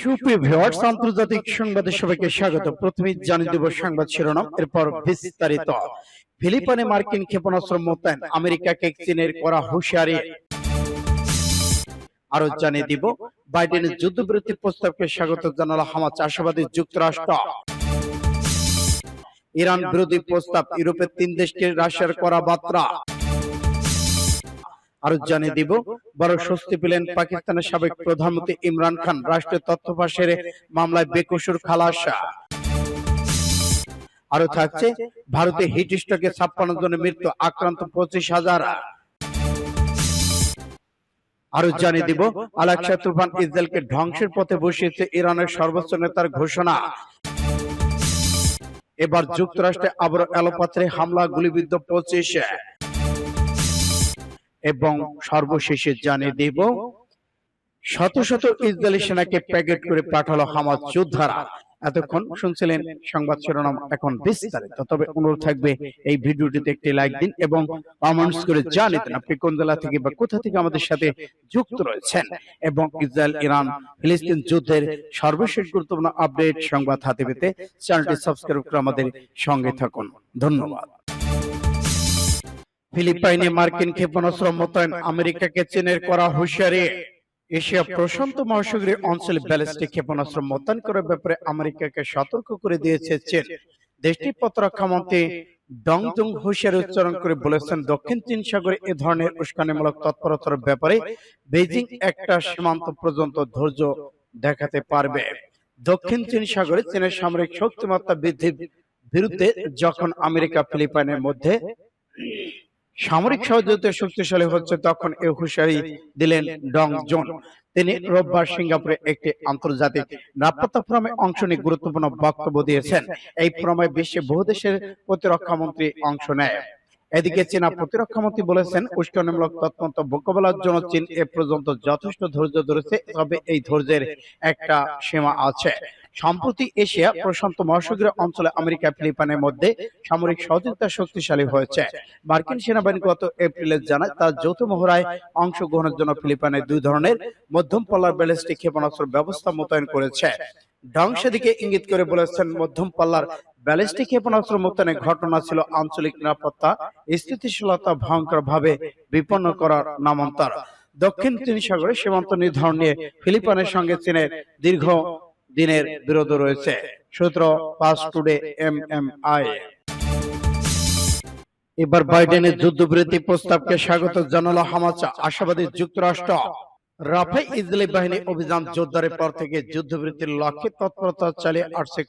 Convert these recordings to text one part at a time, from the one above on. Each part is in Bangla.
সুপ্রিয় ভিউয়ার্স আন্তর্জাতিক সংবাদে সবাইকে স্বাগত। প্রথমে জানিয়ে দেব সংবাদ শিরোনাম এরপর বিস্তারিত। ফিলিপাইনে মার্কিন ক্ষেপণাস্ত্র মোতায়েন আমেরিকাকে চীনের করা হুঁশিয়ারি। আরও জানিয়ে দিব বাইডেনের যুদ্ধবিরতি প্রস্তাবকে স্বাগত জানালো হামাস আশাবাদী যুক্তরাষ্ট্র। ইরান বিরোধী প্রস্তাব ইউরোপের তিন দেশকে রাশিয়ার করা বার্তা আরও জানিয়ে দিব বড় স্বস্তি পেলেন পাকিস্তানের সাবেক প্রধানমন্ত্রী ইমরান খান রাষ্ট্রের তথ্য ফাঁসের মামলায় বেকসুর খালাসা আরও থাকছে ভারতে হিট স্ট্রোকে ছাপ্পান্ন জনের মৃত্যু আক্রান্ত পঁচিশ হাজার। আরও জানিয়ে দিব আলাকসা তুফান ইসরায়েলকে ধ্বংসের পথে বসিয়েছে ইরানের সর্বোচ্চ নেতার ঘোষণা। এবার যুক্তরাষ্ট্রে আবারও এলোপাত্রে হামলা গুলিবিদ্ধ পঁচিশ এবং সর্বশেষে জানিয়ে দেব শত শত ইসরায়েলি সেনাকে প্যাকেট করে পাঠালো হামাজ যোদ্ধারা। এতক্ষণ শুনছিলেন সংবাদ শিরোনাম এখন বিস্তারিত। তবে অনুরোধ থাকবে এই ভিডিওটিতে একটি লাইক দিন এবং কমেন্টস করে জানিতেন আপনি কোন জেলা থেকে বা কোথা থেকে আমাদের সাথে যুক্ত রয়েছেন এবং ইসরায়েল ইরান ফিলিস্তিন যুদ্ধের সর্বশেষ গুরুত্বপূর্ণ আপডেট সংবাদ হাতে পেতে চ্যানেলটি সাবস্ক্রাইব করে আমাদের সঙ্গে থাকুন। ধন্যবাদ। ফিলিপাইনে মার্কিন ক্ষেপণাস্ত্র মোতায়েন আমেরিকাকে চীনের করা হুঁশিয়ারি। এশিয়া প্রশান্ত মহাসাগরীয় অঞ্চলে ব্যালিস্টিক ক্ষেপণাস্ত্র মোতায়েন করার ব্যাপারে আমেরিকাকে সতর্ক করে দিয়েছে চীন। দেশটির প্রতিরক্ষা মন্ত্রী ডংজং হুঁশিয়ারি উচ্চারণ করে বলেছেন দক্ষিণ চীন সাগরে এ ধরনের উস্কানিমূলক তৎপরতার ব্যাপারে বেজিং একটা সীমান্ত পর্যন্ত ধৈর্য দেখাতে পারবে। দক্ষিণ চীন সাগরে চীনের সামরিক শক্তিমত্তা বৃদ্ধির বিরুদ্ধে যখন আমেরিকা ফিলিপাইনের মধ্যে সামরিক সহযোগিতা শক্তিশালী হচ্ছে তখন এ হুঁশিয়ারি দিলেন ডং জোন তিনি রোববার সিঙ্গাপুরে একটি আন্তর্জাতিক নিরাপত্তা ফোরামে অংশ নিয়ে গুরুত্বপূর্ণ বক্তব্য দিয়েছেন। এই ফোরামে বিশ্বে বহু দেশের প্রতিরক্ষা মন্ত্রী অংশ নেয়। এদিকে চীনা প্রতিরক্ষা মন্ত্রী বলেছেন উস্কানিমূলক তৎপন্ত মোকাবেলার জন্য চীন এ পর্যন্ত যথেষ্ট ধৈর্য ধরেছে তবে এই ধৈর্যের একটা সীমা আছে। সম্প্রতি এশিয়া প্রশান্ত মহাসাগরীয় অঞ্চলে আমেরিকা ফিলিপাইনের মধ্যে সামরিক সহযোগিতা শক্তিশালী হয়েছে। মার্কিন সেনাবাহিনী গত এপ্রিলে জানায় তার যৌথ মহড়ায় অংশগ্রহণের জন্য ফিলিপাইনে দুই ধরনের মধ্যম পাল্লার ব্যালিস্টিক ক্ষেপণাস্ত্র ব্যবস্থা মোতায়েন করেছে। ধ্বংসের দিকে ইঙ্গিত করে বলেছেন মধ্যম পাল্লার ব্যালিস্টিক ক্ষেপণাস্ত্র মোতায়েনের ঘটনা ছিল আঞ্চলিক নিরাপত্তা, স্থিতিশীলতা ভয়ঙ্কর ভাবে বিপন্ন করার নামান্তর। দক্ষিণ চীন সাগরে সীমান্ত নির্ধারণ নিয়ে ফিলিপাইনের সঙ্গে চীনের দীর্ঘ দিনের বিরোধ রয়েছে। সূত্র Pars Today M M I এবার বাইডেনের যুদ্ধবিরতি প্রস্তাবকে স্বাগত জানালো হামাচা আশাবাদী যুক্তরাষ্ট্র। রাফাই ইসরায়েলি বাহিনী অভিযান জোরদারের পর থেকে যুদ্ধবৃত্তির লক্ষ্যে তৎপরতা চালিয়ে আসছে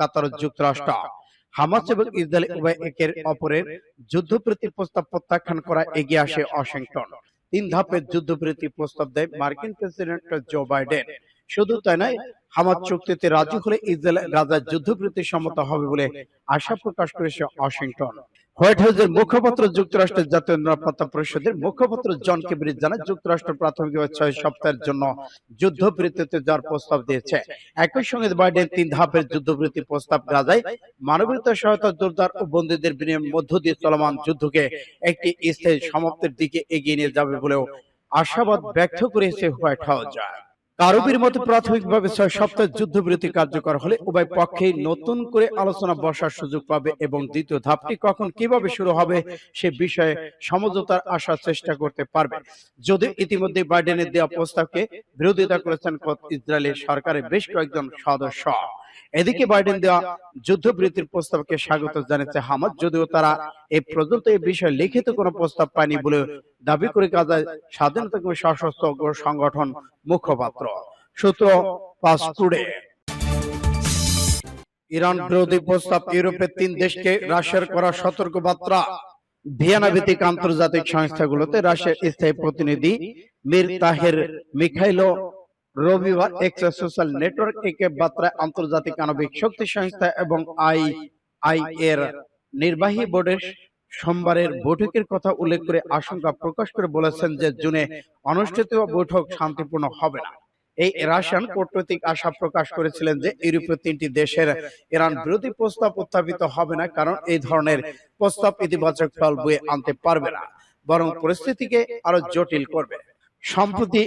কাতার যুক্তরাষ্ট্র। হামাস এবং ইসরায়েল উভয় একের অপরের যুদ্ধবৃত্তির প্রস্তাব প্রত্যাখ্যান করা এগিয়ে আসে ওয়াশিংটন। তিন ধাপের যুদ্ধবিরতি প্রস্তাব দেয় মার্কিন প্রেসিডেন্ট জো বাইডেন। শুধু তাই নয় হামাদ চুক্তিতে রাজি হলে ইসরায়েল গাজার যুদ্ধবিরতি সম্মত হবে বলে আশা প্রকাশ করেছে ওয়াশিংটন। হোয়াইট হাউসের মুখপাত্র যুক্তরাষ্ট্রের জাতীয় নিরাপত্তা পরিষদের মুখপাত্র জন কেবরিজ জানায় যুক্তরাষ্ট্র প্রাথমিকভাবে ছয় সপ্তাহের জন্য যুদ্ধবিরতিতে যাওয়ার প্রস্তাব দিয়েছে। একই সঙ্গে বাইডেন তিন ধাপের যুদ্ধবিরতি প্রস্তাব গাজায় মানবীয়তা সহায়তা জোরদার ও বন্দীদের বিনিময়ের মধ্য দিয়ে চলমান যুদ্ধকে একটি স্থায়ী সমাপ্তির দিকে এগিয়ে নিয়ে যাবে বলেও আশাবাদ ব্যক্ত করেছে হোয়াইট হাউস কারবির মতো প্রাথমিকভাবে ছয় সপ্তাহ যুদ্ধবিরতি কার্যকর হলে উভয় পক্ষেই নতুন করে আলোচনা বসার সুযোগ পাবে এবং দ্বিতীয় ধাপটি কখন কীভাবে শুরু হবে সে বিষয়ে সমঝোতার আসার চেষ্টা করতে পারবে। যদি ইতিমধ্যে বাইডেনের দেওয়া প্রস্তাবকে বিরোধিতা করেছেন ইসরায়েলের সরকারের বেশ কয়েকজন সদস্য। এদিকে বাইডেন দেওয়া যুদ্ধবিরতির প্রস্তাবকে স্বাগত জানিয়েছে হামাদ। যদিও তারা এ পর্যন্ত এই বিষয়ে লিখিত কোনো প্রস্তাব পায়নি বলে দাবি করে গাজায় স্বাধীনতা সশস্ত্র সংগঠন মুখপাত্র। সূত্র পাস ইরান বিরোধী প্রস্তাব ইউরোপের তিন দেশকে রাশিয়ার করা সতর্ক বার্তা। ভিয়েনা ভিত্তিক আন্তর্জাতিক সংস্থাগুলোতে রাশিয়ার স্থায়ী প্রতিনিধি মীর তাহের মিখাইলো রবিবার এক্স সোশ্যাল নেটওয়ার্ক একে বার্তায় আন্তর্জাতিক আণবিক শক্তি সংস্থা এবং আই আই এর নির্বাহী বোর্ডের সোমবারের বৈঠকের কথা উল্লেখ করে আশঙ্কা প্রকাশ করে বলেছেন যে জুনে অনুষ্ঠিত বৈঠক শান্তিপূর্ণ হবে না। এই রাশিয়ান কূটনৈতিক আশা প্রকাশ করেছিলেন যে ইউরোপীয় তিনটি দেশের ইরান বিরোধী প্রস্তাব উত্থাপিত হবে না কারণ এই ধরনের প্রস্তাব ইতিবাচক ফল বয়ে আনতে পারবে না। বরং পরিস্থিতিকে আরও জটিল করবে সম্প্রতি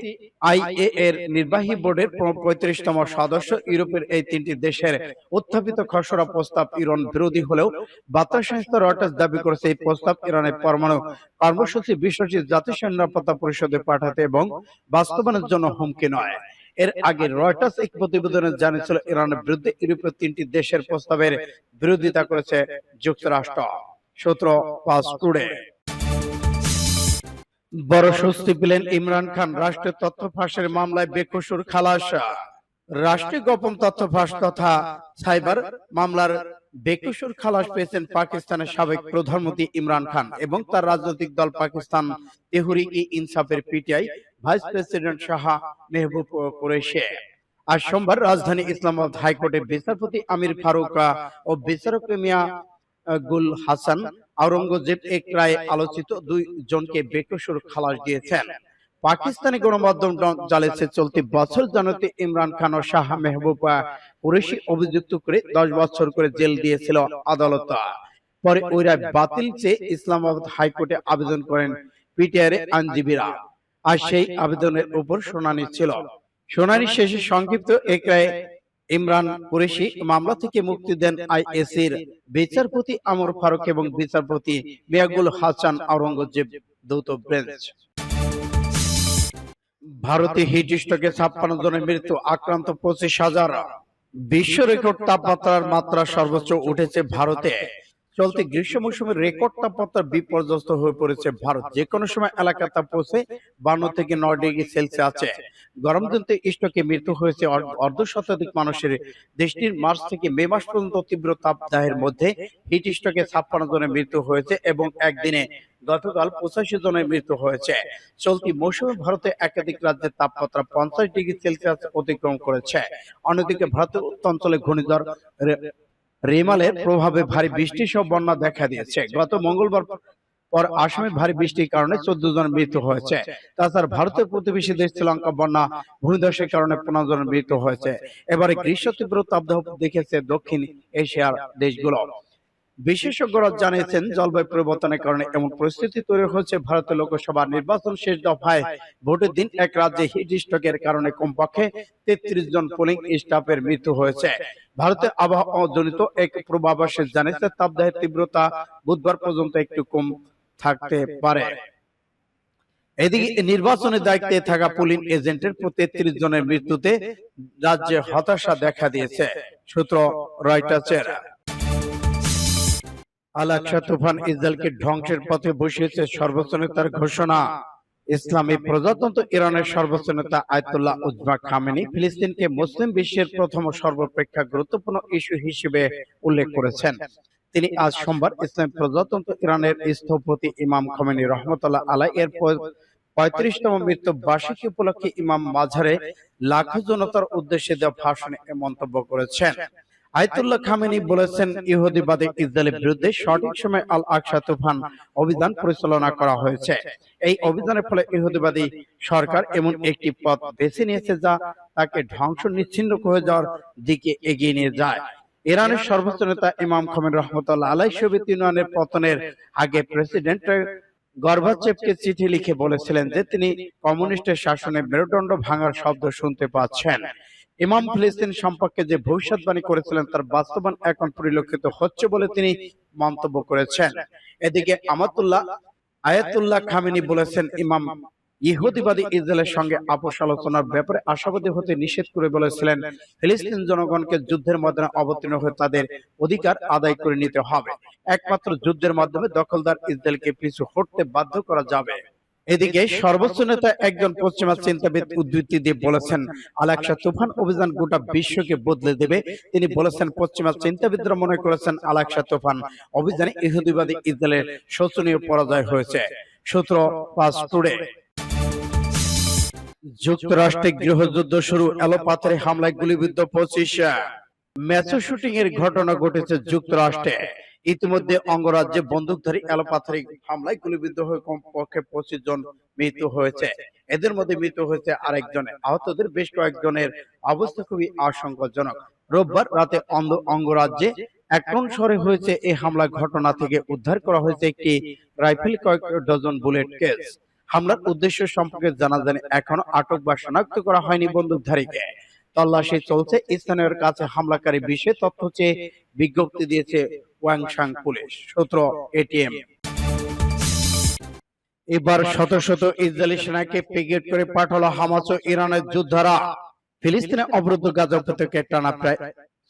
আইএ এর নির্বাহী বোর্ডের পঁয়ত্রিশতম সদস্য ইউরোপের এই তিনটি দেশের উত্থাপিত খসড়া প্রস্তাব ইরান বিরোধী হলেও বার্তা সংস্থা রয়টার্স দাবি করেছে এই প্রস্তাব ইরানের পরমাণু কর্মসূচি বিষয়টি জাতিসংঘ নিরাপত্তা পরিষদে পাঠাতে এবং বাস্তবায়নের জন্য হুমকি নয়। এর আগে রয়টার্স এক প্রতিবেদনে জানিয়েছিল ইরানের বিরুদ্ধে ইউরোপের তিনটি দেশের প্রস্তাবের বিরোধিতা করেছে যুক্তরাষ্ট্র। সূত্র পাস টুডে। বড় স্বস্তি পেলেন ইমরান খান রাষ্ট্রীয় তথ্য ফাঁসের মামলায় বেকসুর খালাস। রাষ্ট্রীয় গোপন তথ্য ফাঁস তথা সাইবার মামলার বেকসুর খালাস পেয়েছেন পাকিস্তানের সাবেক প্রধানমন্ত্রী ইমরান খান এবং তার রাজনৈতিক দল পাকিস্তান তেহরিক ই ইনসাফের PTI vice president Shah Mehboob Qureshi. আজ সোমবার রাজধানী ইসলামাবাদ হাইকোর্টে বিচারপতি আমির ফারুক ও বিচারক মিয়া গুল হাসান আওরঙ্গজেব এক রায়ে আলোচিত দুই জনকে বেকসুর খালাস দিয়েছেন। পাকিস্তানি গণমাধ্যম জানিয়েছে চলতি বছর জানুয়ারিতে ইমরান খান ও শাহ মেহবুব কুরেশি অভিযুক্ত করে দশ বছর করে জেল দিয়েছিল আদালত। পরে ওই রায় বাতিল চেয়ে ইসলামাবাদ হাইকোর্টে আবেদন করেন পিটিআর আইনজীবীরা। আর সেই আবেদনের উপর শুনানি ছিল। শুনানি শেষে সংক্ষিপ্ত এক রায়ে ইমরান কুরেশি মামলা থেকে মুক্তি দেন আইএসির বিচারপতি আমর ফারুক এবং বিচারপতি মিয়াগুল হাসান আওরঙ্গজেব দ্রুত বেঞ্চ ভারতে হিট স্ট্রোকে ছাপ্পান্ন জনের মৃত্যু আক্রান্ত পঁচিশ হাজার। বিশ্ব রেকর্ড তাপমাত্রার মাত্রা সর্বোচ্চ উঠেছে ভারতে। চলতি গ্রীষ্ম মৌসুমে রেকর্ড তাপমাত্রা বিপর্যস্ত হয়ে পড়েছে ভারত। যে কোনো সময় এলাকা তাপ পৌঁছে বান্ন থেকে নয় ডিগ্রি সেলসিয়াস আছে। গরম দিনতে স্টকে মৃত্যু হয়েছে অর্ধ- শতাধিক মানুষের। দেশটির মার্চ থেকে মে মাস পর্যন্ত তীব্র তাপদাহের মধ্যে হিট স্ট্রোকে ছাপ্পান্ন জনের মৃত্যু হয়েছে এবং একদিনে গতকাল পঁচাশি জনের মৃত্যু হয়েছে। চলতি মৌসুমে ভারতে একাধিক রাজ্যের তাপমাত্রা পঞ্চাশ ডিগ্রি সেলসিয়াস অতিক্রম করেছে। অন্যদিকে ভারতের উত্তরাঞ্চলে ঘূর্ণিঝড় রে- রেমালের প্রভাবে ভারী বৃষ্টি সব বন্যা দেখা দিয়েছে। গত মঙ্গলবার পর আসামে ভারী বৃষ্টির কারণে চোদ্দ জন মৃত্যু হয়েছে। তাছাড়া ভারতের প্রতিবেশী দেশ শ্রীলঙ্কা বন্যা ভূমিধসের কারণে পনেরো জন মৃত্যু হয়েছে। এবারে গ্রীষ্ম তীব্র তাপদাহ দেখেছে দক্ষিণ এশিয়ার দেশগুলো। বিশেষজ্ঞরা জানিয়েছেন জলবায়ু পরিবর্তনের কারণে এমন পরিস্থিতি তৈরি হয়েছে ভারতের লোকসভা নির্বাচন শেষ দফায় ভোটের দিন এক রাজ্যে হিট স্ট্রোকের কারণে কমপক্ষে তেত্রিশ জন পোলিং স্টাফের মৃত্যু হয়েছে। ভারতের আবহাওয়া জনিত এক পূর্বাভাসে জানিয়েছে তাপদাহের তীব্রতা বুধবার পর্যন্ত একটু কম থাকতে পারে। এদিকে নির্বাচনের দায়িত্বে থাকা পোলিং এজেন্টের তেত্রিশ জনের মৃত্যুতে রাজ্যে হতাশা দেখা দিয়েছে। সূত্র রয়টার্সের আল তুফান ইসরায়েলকে ধ্বংসের পথে বসিয়েছে সর্বোচ্চ নেতার ঘোষণা। ইসলামী প্রজাতন্ত্র ইরানের সর্বোচ্চ নেতা আয়তুল্লাহ উজমা খামেনি ফিলিস্তিনকে মুসলিম বিশ্বের প্রথম ও সর্বাপেক্ষা গুরুত্বপূর্ণ ইস্যু হিসেবে উল্লেখ করেছেন। তিনি আজ সোমবার ইসলাম প্রজাতন্ত্র ইরানের স্থপতি ইমাম খামেনি রহমতুল্লাহ আলাই এর পঁয়ত্রিশতম মৃত্যু বার্ষিকী উপলক্ষে ইমাম মাঝারে লাখো জনতার উদ্দেশ্যে দেওয়া ভাষণে মন্তব্য করেছেন। আয়তুল্লাহ খামেনি বলেছেন ইহুদিবাদী ইসরায়েলের বিরুদ্ধে সঠিক সময় আল আকসা তুফান অভিযান পরিচালনা করা হয়েছে। এই অভিযানের ফলে ইহুদিবাদী সরকার এমন একটি পথ বেছে নিয়েছে যা তাকে ধ্বংস নিচ্ছিন্ন হয়ে যাওয়ার দিকে এগিয়ে নিয়ে যায়। ইরানের সর্বোচ্চ নেতা ইমাম খামেন রহমতুল্লাহ আলাই সোভিয়েত ইউনিয়নের পতনের আগে প্রেসিডেন্ট গর্বাচেপকে চিঠি লিখে বলেছিলেন যে তিনি কমিউনিস্টের শাসনে মেরুদণ্ড ভাঙার শব্দ শুনতে পাচ্ছেন। ইমাম ফিলিস্তিন সম্পর্কে যে ভবিষ্যৎবাণী করেছিলেন, তার বাস্তবায়ন এখন পরিলক্ষিত হচ্ছে বলে তিনি মন্তব্য করেছেন। এদিকে আমাতুল্লাহ আয়াতুল্লাহ খামিনি বলেছেন, ইমাম ইহুদিবাদী ইসরায়েলের সঙ্গে আপোষ আলোচনার ব্যাপারে আশাবাদী হতে নিষেধ করে বলেছিলেন, ফিলিস্তিন জনগণকে যুদ্ধের ময়দানে অবতীর্ণ হয়ে তাদের অধিকার আদায় করে নিতে হবে। একমাত্র যুদ্ধের মাধ্যমে দখলদার ইসরায়েলকে পিছু হটতে বাধ্য করা যাবে। এদিকে সর্বোচ্চ নেতা একজন পশ্চিমা চিন্তাবিদ উদ্ধৃতি দিয়ে বলেছেন আলাকসা তুফান অভিযান গোটা বিশ্বকে বদলে দেবে। তিনি বলেছেন পশ্চিমা চিন্তাবিদরা মনে করেছেন আলাকসা তুফান। অভিযানে ইহুদিবাদী ইসরায়েলের শোচনীয় পরাজয় হয়েছে। সূত্র পাঁচ টুডে। যুক্তরাষ্ট্রে গৃহযুদ্ধ শুরু এলোপাথারি হামলায় গুলিবিদ্ধ পঁচিশ ম্যাচ শুটিং এর ঘটনা ঘটেছে যুক্তরাষ্ট্রে। ইতিমধ্যে অঙ্গরাজ্যে বন্দুকধারী এলোপাথারি হামলায় গুলিবিদ্ধ হয়ে কমপক্ষে পঁচিশ জন মৃত্যু হয়েছে। এদের মধ্যে মৃত্যু হয়েছে আরেকজনের আহতদের বেশ কয়েকজনের অবস্থা খুবই আশঙ্কাজনক। রোববার রাতে অন্ধ অঙ্গরাজ্যে একন শহরে হয়েছে এই হামলা ঘটনা থেকে উদ্ধার করা হয়েছে একটি রাইফেল কয়েক ডজন বুলেট কেস। হামলার উদ্দেশ্য সম্পর্কে জানাজানি এখনও আটক বা শনাক্ত করা হয়নি বন্দুকধারীকে। তল্লাশি চলছে। স্থানীয় কাছে হামলাকারী বিষয়ে তথ্য চেয়ে বিজ্ঞপ্তি দিয়েছে ওয়াংশাং পুলিশ, সূত্র এটিএম। এবার শত শত ইসরায়েলি সেনাকে পিকেট করে পাঠালো হামাস ও ইরানের যোদ্ধারা। ফিলিস্তিনে অবরুদ্ধ গাজা উপত্যকায় টানা প্রায়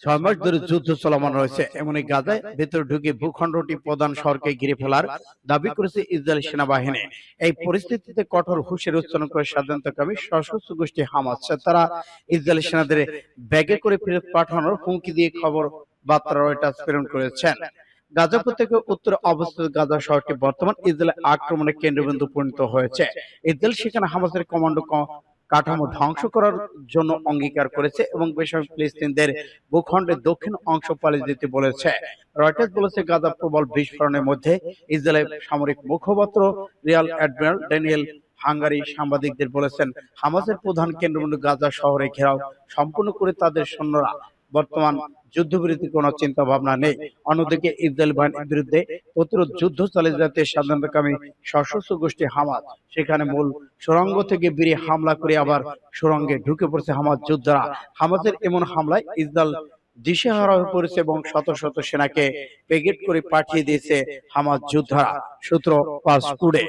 ছয় মাস ধরে যুদ্ধ চলমান রয়েছে। এমনই গাজায় ভেতরে ঢুকে ভূখণ্ডটি প্রধান শহরকে ঘিরে ফেলার দাবি করেছে ইসরায়েল সেনাবাহিনী। এই পরিস্থিতিতে কঠোর হুঁশিয়ারি উচ্চারণ করে স্বাধীনতাকামী সশস্ত্র গোষ্ঠী হামাস, তারা ইসরায়েলি সেনাদের ব্যাগে করে ফেরত পাঠানোর হুমকি দিয়ে খবর বার্তা রয়টার্স প্রেরণ করেছেন। গাজা উপত্যকা উত্তরে অবস্থিত গাজা শহরটি বর্তমান ইসরায়েলের আক্রমণের কেন্দ্রবিন্দু পরিণত হয়েছে। ইসরায়েল সেখানে হামাসের কমান্ডো কাঠামো ধ্বংস করার জন্য অঙ্গীকার করেছে এবং বেসামরিক ফিলিস্তিনদের ভূখণ্ডের দক্ষিণ অংশ পালিয়ে দিতে বলেছে। রয়টার্স বলেছে, গাজা প্রবল বিস্ফোরণের মধ্যে ইসরায়েলের সামরিক মুখপাত্র রিয়াল অ্যাডমিরাল ড্যানিয়েল হাঙ্গারি সাংবাদিকদের বলেছেন, হামাসের প্রধান কেন্দ্রবিন্দু গাজা শহরে ঘেরাও সম্পূর্ণ করে তাদের সৈন্যরা বর্তমান যুদ্ধবিরতি কোনো চিন্তা ভাবনা নেই। অন্যদিকে ইসরায়েল বাহিনীর বিরুদ্ধে প্রতিরোধ যুদ্ধ চালিয়ে যাতে স্বাধীনতাকামী সশস্ত্র গোষ্ঠী হামাস। সেখানে মূল সুড়ঙ্গ থেকে বেরিয়ে হামলা করে আবার সুরঙ্গে ঢুকে পড়েছে হামাস যোদ্ধারা। হামাসের এমন হামলায় ইসরায়েল দিশেহারা হয়ে পড়েছে এবং শত শত সেনাকে পেগেট করে পাঠিয়ে দিয়েছে হামাস যোদ্ধারা। সূত্র পাসপুরে